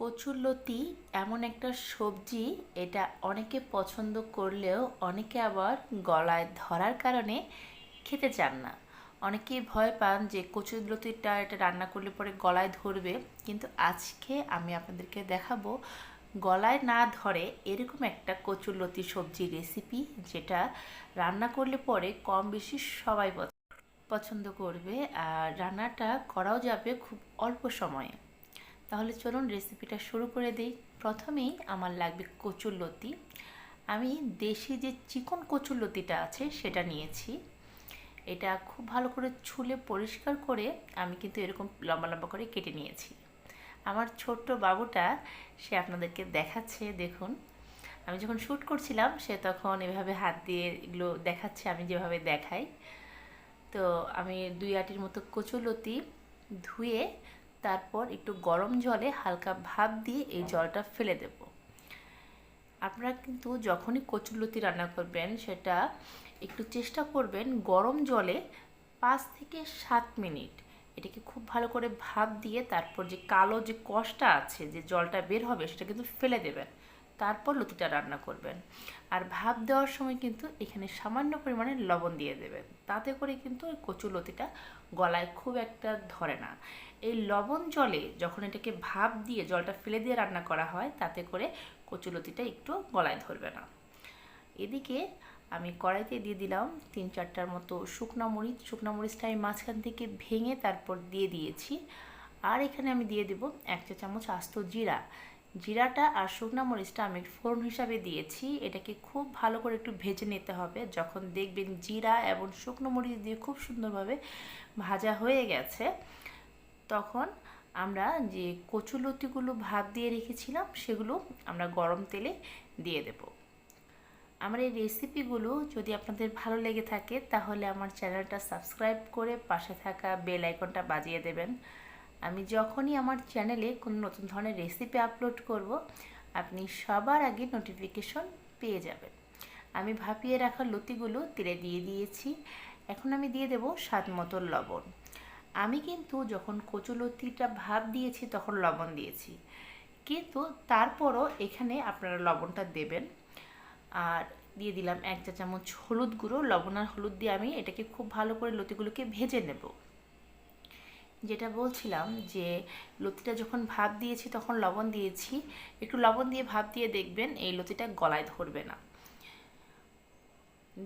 কচুরলতি এমন একটা সবজি এটা অনেকে পছন্দ করলেও অনেকে আবার গলায় ধরার কারণে খেতে চান না। অনেকেই ভয় পান যে কচুরলতিটা এটা রান্না করলে পরে গলায় ধরবে। কিন্তু আজকে আমি আপনাদেরকে দেখাবো গলায় না ধরে এরকম একটা কচুরলতি সবজি রেসিপি যেটা রান্না করলে পরে কম বেশি সবাই পছন্দ করবে। আর রান্নাটা করাও যাবে খুব অল্প সময়ে। তাহলে চলুন রেসিপিটা শুরু করে দিই। প্রথমেই আমার লাগবে কচুরলতি আমি দেশি যে চিকন কচুরলতিটা আছে, সেটা নিয়েছি। এটা খুব ভালো করে ছুলে পরিষ্কার করে আমি কিন্তু এরকম লম্বা লম্বা করে কেটে নিয়েছি। আমার ছোট্ট বাবুটা, সে আপনাদেরকে দেখাচ্ছে, দেখুন। আমি যখন শ্যুট করছিলাম, সে তখন এভাবে হাত দিয়ে এগুলো দেখাচ্ছে, আমি যেভাবে দেখাই। তো আমি দুই আটির মতো কচুলতি ধুয়ে তারপর একটু গরম জলে হালকা ভাপ দিয়ে এই জলটা ফেলে দেব। আপনারা কিন্তু যখনই কচুলতি রান্না করবেন, সেটা একটু চেষ্টা করবেন গরম জলে পাঁচ থেকে সাত মিনিট। এটাকে খুব ভালো করে ভাপ দিয়ে তারপর যে কালো যে কষটা আছে, যে জলটা বের হবে, সেটা কিন্তু ফেলে দেবেন। তারপর লতিটা রান্না করবেন। আর ভাপ দেওয়ার সময় কিন্তু এখানে সামান্য পরিমাণে লবণ দিয়ে দেবেন। তাতে করে কিন্তু ওই কচু লতিটা গলায় খুব একটা ধরে না। এই লবণ জলে যখন এটাকে ভাপ দিয়ে জলটা ফেলে দিয়ে রান্না করা হয়, তাতে করে কচুলতিটা একটু গলায় ধরবে না। এদিকে আমি কড়াইতে দিয়ে দিলাম তিন চারটার মতো শুকনো মরিচ। শুকনো মরিচটা আমি মাঝখান থেকে ভেঙে তারপর দিয়ে দিয়েছি। আর এখানে আমি দিয়ে দেব এক চা চামচ আস্ত জিরা। জিরাটা আর শুকনো মরিচটা আমি ফোড়ন হিসাবে দিয়েছি। এটাকে খুব ভালো করে একটু ভেজে নিতে হবে। যখন দেখবেন জিরা এবং শুকনো মরিচ দিয়ে খুব সুন্দরভাবে ভাজা হয়ে গেছে, তখন আমরা যে কচুলতিগুলো ভাত দিয়ে রেখেছিলাম, সেগুলো আমরা গরম তেলে দিয়ে দেব। আমার এই রেসিপিগুলো যদি আপনাদের ভালো লেগে থাকে, তাহলে আমার চ্যানেলটা সাবস্ক্রাইব করে পাশে থাকা বেল আইকনটা বাজিয়ে দেবেন। আমি যখনই আমার চ্যানেলে কোনো নতুন ধরনের রেসিপি আপলোড করব, আপনি সবার আগে নোটিফিকেশন পেয়ে যাবেন। আমি ভাপিয়ে রাখা লতিগুলো তেলে দিয়ে দিয়েছি। এখন আমি দিয়ে দেব স্বাদ মতো লবণ। আমি কিন্তু যখন কচুলতিটা ভাপ দিয়েছি তখন লবণ দিয়েছি। কিন্তু তারপরও এখানে আপনারা লবণটা দেবেন। আর দিয়ে দিলাম এক চা চামচ হলুদ গুঁড়ো। লবণ আর হলুদ দিয়ে আমি এটাকে খুব ভালো করে লতিগুলোকে ভেজে নেব। যেটা বলছিলাম যে লতিটা যখন ভাপ দিয়েছি তখন লবণ দিয়েছি, একটু লবণ দিয়ে ভাপ দিয়ে দেখবেন এই লতিটা গলায় ধরবে না।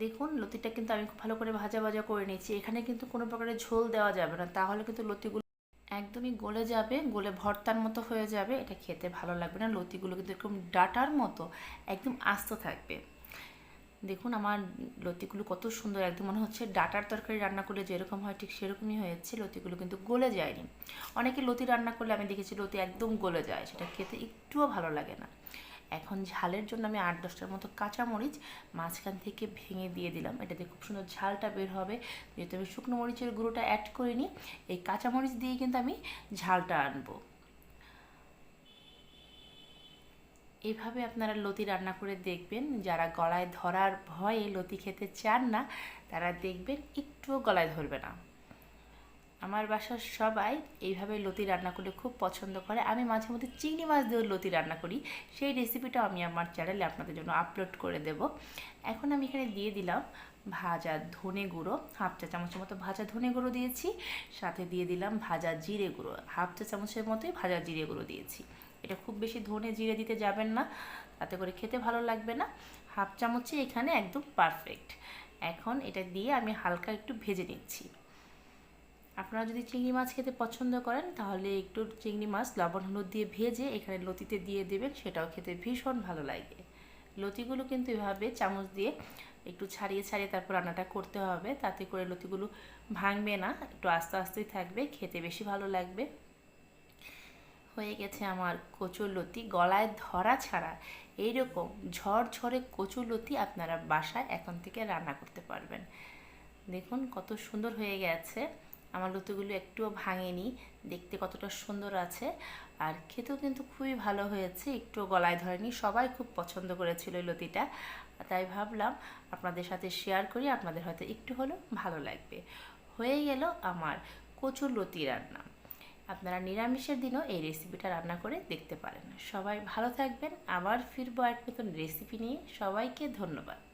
দেখুন লতিটা কিন্তু আমি খুব ভালো করে ভাজা ভাজা করে নিয়েছি, এখানে কিন্তু কোনো প্রকারের ঝোল দেওয়া যাবে না, তাহলে কিন্তু লতিগুলো একদমই গলে যাবে, গলে ভর্তার মতো হয়ে যাবে, এটা খেতে ভালো লাগবে না, লতিগুলো কিন্তু এরকম ডাটার মতো একদম আস্ত থাকবে। দেখুন আমার লতিগুলো কত সুন্দর, একদম মনে হচ্ছে ডাটার তরকারি রান্না করলে যেরকম হয় ঠিক সেরকমই হয়েছে, লতিগুলো কিন্তু গলে যায়নি। অনেকে লতি রান্না করলে আমি দেখেছি লতি একদম গলে যায়, সেটা খেতে একটুও ভালো লাগে না। এখন ঝালের জন্য আমি আট দশটার মতো কাঁচামরিচ মাঝখান থেকে ভেঙে দিয়ে দিলাম, এটাতে খুব সুন্দর ঝালটা বের হবে। যেহেতু আমি শুকনো মরিচের গুঁড়োটা অ্যাড করিনি, এই কাঁচামরিচ দিয়ে কিন্তু আমি ঝালটা আনব। এইভাবে আপনারা লতি রান্না করে দেখবেন। যারা গলায় ধরার ভয়ে লতি খেতে চান না, তারা দেখবেন একটুও গলায় ধরবে না। আমার বাসার সবাই এইভাবে লতি রান্না করলে খুব পছন্দ করে। আমি মাঝে মধ্যে চিংড়ি মাছ দিয়েও লতি রান্না করি। সেই রেসিপিটা আমি আমার চ্যানেলে আপনাদের জন্য আপলোড করে দেব। এখন আমি এখানে দিয়ে দিলাম ভাজা ধনে গুঁড়ো, হাফ চা চামচের মতো ভাজা ধনে গুঁড়ো দিয়েছি। সাথে দিয়ে দিলাম ভাজা জিরে গুঁড়ো, হাফ চা চামচের মতোই ভাজা জিরে গুঁড়ো দিয়েছি। এটা খুব বেশি ধনে জিরে দিতে যাবেন না, তাতে করে খেতে ভালো লাগবে না। হাফ চামচে এখানে একদম পারফেক্ট এখন এটা দিয়ে আমি হালকা একটু ভেজে নিচ্ছি। আপনারা যদি চিংড়ি মাছ খেতে পছন্দ করেন, তাহলে একটু চিংড়ি মাছ লবণ হলুদ দিয়ে ভেজে এখানে লতিতে দিয়ে দেবেন, সেটাও খেতে ভীষণ ভালো লাগে। লতিগুলো কিন্তু এভাবে চামচ দিয়ে একটু ছাড়িয়ে ছাড়িয়ে তারপর রান্নাটা করতে হবে, তাতে করে লতিগুলো ভাঙবে না, একটু আস্তে আস্তেই থাকবে, খেতে বেশি ভালো লাগবে। হয়ে গেছে আমার কচুর লতি গলায় ধরা ছাড়া এইরকম কচুর লতি আপনারা বাসায় এখন থেকে রান্না করতে পারবেন। দেখুন কত সুন্দর হয়ে গেছে। আমার লতিগুলো একটুও ভাঙেনি। দেখতে কতটা সুন্দর আছে। আর খেতেও কিন্তু খুবই ভালো হয়েছে। একটু গলায় ধরেনি। সবাই খুব পছন্দ করেছিল এই লতিটা। তাই ভাবলাম আপনাদের সাথে শেয়ার করি। আপনাদের হয়তো একটু হলেও ভালো লাগবে। হয়ে গেল আমার কচুর লতি রান্না। আপনারা নিরামিষের দিনও এই রেসিপিটা রান্না করে দেখতে পারেন। সবাই ভালো থাকবেন। আবার ফিরবো এক নতুন রেসিপি নিয়ে। সবাইকে ধন্যবাদ।